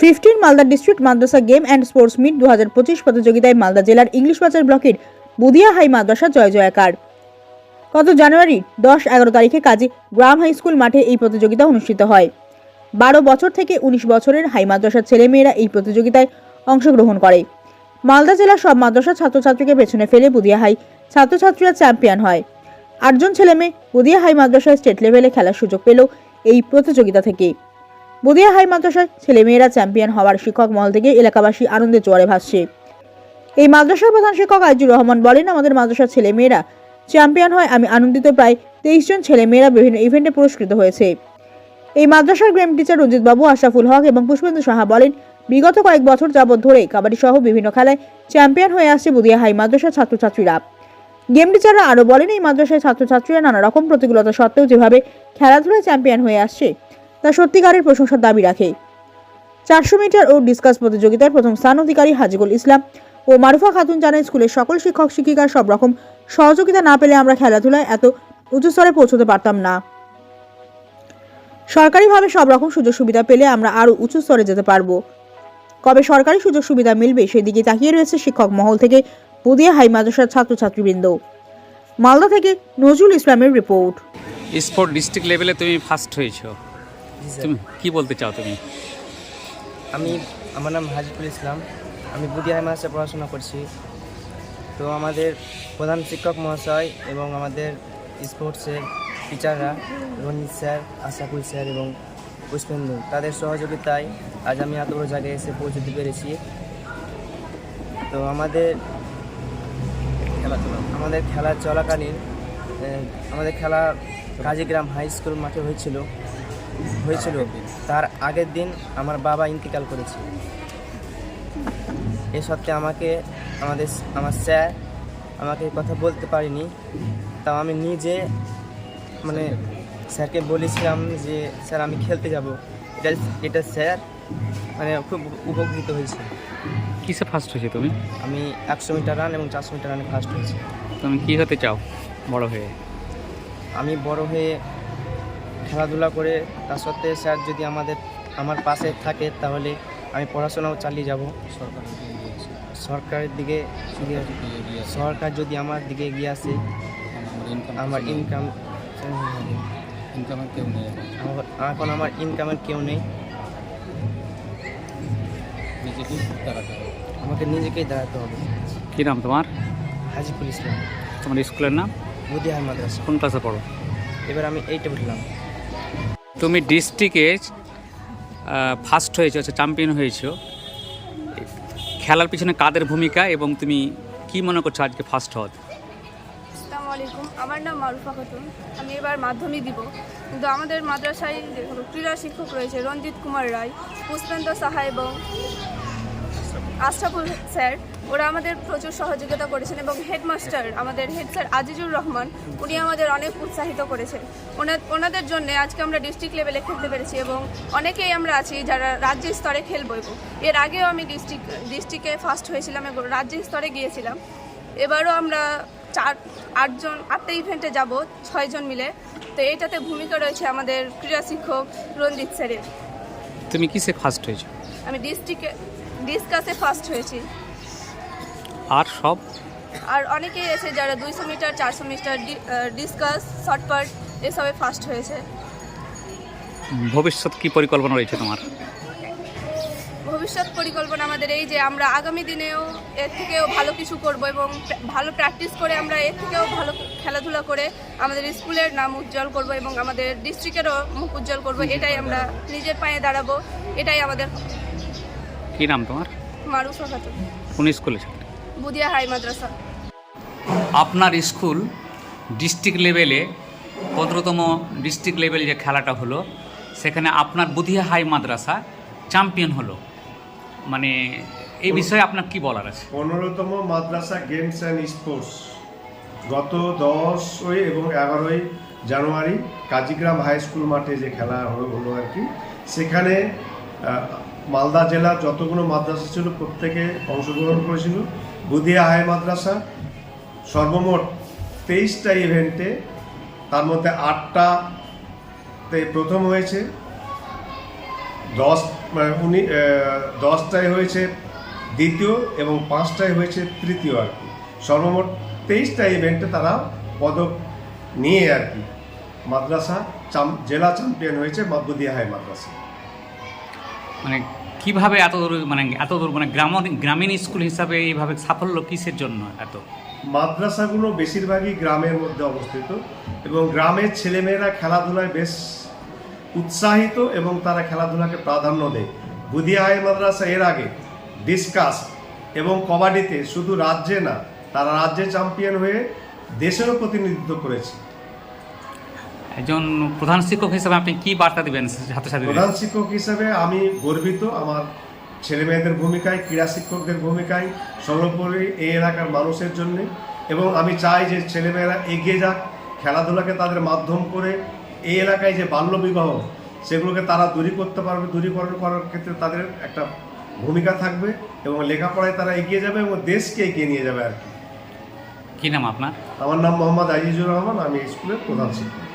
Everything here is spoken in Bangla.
Fifteen Malda district Madrasa game and sports meet দু হাজার পঁচিশ প্রতিযোগিতায় মালদা জেলার ইংলিশ বাজার ব্লকের বুদিয়া হাই মাদ্রাসা জয় জয়াকার। গত জানুয়ারি দশ এগারো তারিখে কাজী গ্রাম হাই স্কুল মাঠে এই প্রতিযোগিতা অনুষ্ঠিত হয়। বারো বছর থেকে উনিশ বছরের হাই মাদ্রাসার ছেলেমেয়েরা এই প্রতিযোগিতায় অংশগ্রহণ করে। মালদা জেলার সব মাদ্রাসার ছাত্রছাত্রীকে পেছনে ফেলে বুদিয়া হাই ছাত্রছাত্রীরা চ্যাম্পিয়ন হয়। আটজন ছেলেমেয়ে বুদিয়া হাই মাদ্রাসায় স্টেট লেভেলে খেলার সুযোগ পেল এই প্রতিযোগিতা থেকে। বুদিয়া হাই মাদ্রাসায় ছেলেমেয়েরা চ্যাম্পিয়ন হওয়ার শিক্ষক মহল থেকে এলাকাবাসী আনন্দে জোয়ারে ভাসছে। এই মাদ্রাসার প্রধান শিক্ষক আইজুর রহমান বলেন, আমাদের মাদ্রাসার ছেলেমেয়েরা চ্যাম্পিয়ন হয়। আমি আনন্দিত প্রায় তেইশ জন ছেলেমেয়েরা বিভিন্ন ইভেন্টে পুরস্কৃত হয়েছে। এই মাদ্রাসার গেম টিচার রঞ্জিত বাবু আশরাফুল হক এবং পুষ্পেন্দু সাহা বলেন, বিগত কয়েক বছর যাবৎ ধরে কাবাডি সহ বিভিন্ন খেলায় চ্যাম্পিয়ন হয়ে আসছে বুদিয়া হাই মাদ্রাসার ছাত্রছাত্রীরা। গেম টিচাররা আরও বলেন, এই মাদ্রাসায় ছাত্রছাত্রীরা নানা রকম প্রতিকূলতা সত্ত্বেও যেভাবে খেলাধুলায় চ্যাম্পিয়ন হয়ে আসছে তা সত্যিকারের প্রশংসার দাবি রাখে। চারশো মিটার ও ডিসকাস প্রতিযোগিতার প্রথম স্থান অধিকারী হাজিগুল ইসলাম ও মারুফা খাতুন জানান স্কুলের সকল শিক্ষক, শিক্ষিকার সব রকম সহযোগিতা না পেলে আমরা খেলাধুলায় এত উঁচু স্তরে পৌঁছতে পারতাম না। সরকারিভাবে সব রকম সুযোগ সুবিধা পেলে আমরা আরও উঁচু স্তরে যেতে পারব। কবে সরকারি সুযোগ সুবিধা মিলবে সেদিকে তাকিয়ে রয়েছে শিক্ষক মহল থেকে বুদিয়া হাই মাদ্রাসার ছাত্রছাত্রীবৃন্দ। মালদা থেকে নজরুল ইসলামের রিপোর্ট। স্পোর্ট ডিস্ট্রিক্ট লেভেলে তুমি ফার্স্ট হয়েছো। তুমি কি বলতে চাও তুমি? আমি আমার নাম হাজিফুল ইসলাম। আমি বুদি হাই মাসে পড়াশোনা করছি। তো আমাদের প্রধান শিক্ষক মহাশয় এবং আমাদের স্পোর্টসের টিচাররা রঞ্জিত স্যার আশাকুল স্যার এবং পুষ্পেন্দু তাদের সহযোগিতায় আজ আমি এত বড় জায়গায় এসে পৌঁছতে পেরেছি। তো আমাদের আমাদের খেলা চলাকালীন আমাদের খেলা কাজীগ্রাম হাই স্কুল মাঠে হয়েছিল। হয়েছিল তার আগের দিন আমার বাবা ইন্তিকাল করেছে। এ সত্ত্বে আমাকে আমাদের আমার স্যার আমাকে এই কথা বলতে পারিনি। তাও আমি নিজে মানে স্যারকে বলেছিলাম যে স্যার আমি খেলতে যাব। এটা এটা স্যার মানে খুব উপকৃত হয়েছে। কিসে ফার্স্ট হয়েছে তুমি? আমি একশো মিটার রান এবং চারশো মিটার রানে ফার্স্ট হয়েছি। তুমি কী হতে চাও বড় হয়ে? আমি বড় হয়ে খেলাধুলা করে তা সত্ত্বেও স্যার যদি আমাদের আমার পাশে থাকে তাহলে আমি পড়াশোনাও চালিয়ে যাব। সরকারের দিকে সরকার যদি আমার দিকে এগিয়ে আসে আমার ইনকাম এখন। আমার ইনকামের কেউ নেই। আমাকে নিজেকেই দাঁড়াতে হবে। কী নাম তোমার? হাজিপুর ইসলাম। তোমার স্কুলের নাম? বুদিহার মাদ্রাসা। কোন ক্লাসে পড়ো? এবার আমি এইটা উঠলাম। তুমি ডিস্ট্রিক্টে ফার্স্ট হয়েছো চ্যাম্পিয়ন হয়েছো। খেলার পিছনে কাদের ভূমিকা এবং তুমি কি মনে করছ আজকে ফার্স্ট হওয়া আলাইকুম আমার নাম মারুফা খাতুন। আমি এবার মাধ্যমিক দিব। কিন্তু আমাদের মাদ্রাসায় ক্রীড়া শিক্ষক রয়েছে রঞ্জিত কুমার রায় পুষ্পেন্দ্র সাহা এবং আশরাফুল স্যার ওরা আমাদের প্রচুর সহযোগিতা করেছেন এবং হেডমাস্টার আমাদের হেড স্যার আজিজুর রহমান উনি আমাদের অনেক উৎসাহিত করেছেন। ওনা- ওনাদের জন্য আজকে আমরা ডিস্ট্রিক্ট লেভেলে খেলতে পেরেছি এবং অনেকেই আমরা আছি যারা রাজ্য স্তরে খেলব এবং এর আগেও আমি ডিস্ট্রিক্ট ডিস্ট্রিক্টে ফার্স্ট হয়েছিলাম এবং রাজ্য স্তরে গিয়েছিলাম। এবারও আমরা চার আটজন আটটা ইভেন্টে যাব ছয়জন মিলে। তো এইটাতে ভূমিকা রয়েছে আমাদের ক্রীড়া শিক্ষক রঞ্জিত স্যারের। তুমি কিসে ফার্স্ট হয়েছো? আমি ডিস্ট্রিক্টে ডিসকাসে ফার্স্ট হয়েছি। আর সব? আর অনেকেই এসে যারা দুইশো মিটার চারশো মিটার ডিসকাস শর্টপাট এসবে ফার্স্ট হয়েছে। ভবিষ্যৎ কি পরিকল্পনা রয়েছে তোমার? ভবিষ্যৎ পরিকল্পনা আমাদের এই যে আমরা আগামী দিনেও এর থেকেও ভালো কিছু করব এবং ভালো প্র্যাকটিস করে আমরা এর থেকেও ভালো খেলাধুলা করে আমাদের স্কুলের নাম উজ্জ্বল করব এবং আমাদের ডিস্ট্রিক্টেরও মুখ উজ্জ্বল করব। এটাই আমরা নিজের পায়ে দাঁড়াবো। এটাই আমাদের কি নাম তোমার? মারুফা খাতুন কোন স্কুলে বুদিয়া হাই মাদ্রাসা। আপনার স্কুল ডিস্ট্রিক্ট লেভেলে পনেরোতম ডিস্ট্রিক্ট লেভেল যে খেলাটা হলো সেখানে আপনার বুধিয়া হাই মাদ্রাসা চ্যাম্পিয়ন হলো। মানে এই বিষয়ে আপনার কি বলার আছে? পনেরোতম মাদ্রাসা গেমস অ্যান্ড স্পোর্টস। গত দশই এবং এগারোই জানুয়ারি কাজীগ্রাম হাই স্কুল মাঠে যে খেলা হলো আর কি সেখানে মালদা জেলার যতগুলো মাদ্রাসা ছিল প্রত্যেকে অংশগ্রহণ করেছিল। বুদিয়া হাই মাদ্রাসা সর্বমোট তেইশটা ইভেন্টে তার মধ্যে আটটাতে প্রথম হয়েছে। দশ মানে উনি দশটায় হয়েছে দ্বিতীয় এবং পাঁচটায় হয়েছে তৃতীয় আর কি। সর্বমোট তেইশটা ইভেন্টে তারা পদক নিয়ে আর কি। মাদ্রাসা চাম- জেলা চ্যাম্পিয়ন হয়েছে মাদবুদিয়া হাই মাদ্রাসা। মানে কীভাবে এত দূর মানে এত দূর মানে গ্রাম গ্রামীণ স্কুল হিসাবে এইভাবে সাফল্য কিসের জন্য এত? মাদ্রাসাগুলো বেশিরভাগই গ্রামের মধ্যে অবস্থিত এবং গ্রামের ছেলেমেয়েরা খেলাধুলায় বেশ উৎসাহিত এবং তারা খেলাধুলাকে প্রাধান্য দেয়। বুধিয়া মাদ্রাসা এর আগে ডিসকাস এবং কবাডিতে শুধু রাজ্যে না, তারা রাজ্যে চ্যাম্পিয়ন হয়ে দেশেরও প্রতিনিধিত্ব করেছে। একজন প্রধান শিক্ষক হিসেবে আপনি কি বার্তা দিবেন ছাত্রছাত্রীদের? প্রধান শিক্ষক হিসেবে আমি গর্বিত আমার ছেলে মেয়েদের ভূমিকায় ক্রীড়া শিক্ষকদের ভূমিকায় সর্বোপরি এই এলাকার মানুষের জন্য। এবং আমি চাই যে ছেলেমেয়েরা এগিয়ে যাক খেলাধুলাকে তাদের মাধ্যম করে এই এলাকায় যে বাল্যবিবাহ সেগুলোকে তারা দূরী করতে পারবে দূরীকরণ করার ক্ষেত্রে তাদের একটা ভূমিকা থাকবে এবং লেখাপড়ায় তারা এগিয়ে যাবে এবং দেশকে এগিয়ে নিয়ে যাবে আর কি। কি নাম আপনার? আমার নাম মোহাম্মদ আজিজুর রহমান আমি স্কুলের প্রধান শিক্ষক।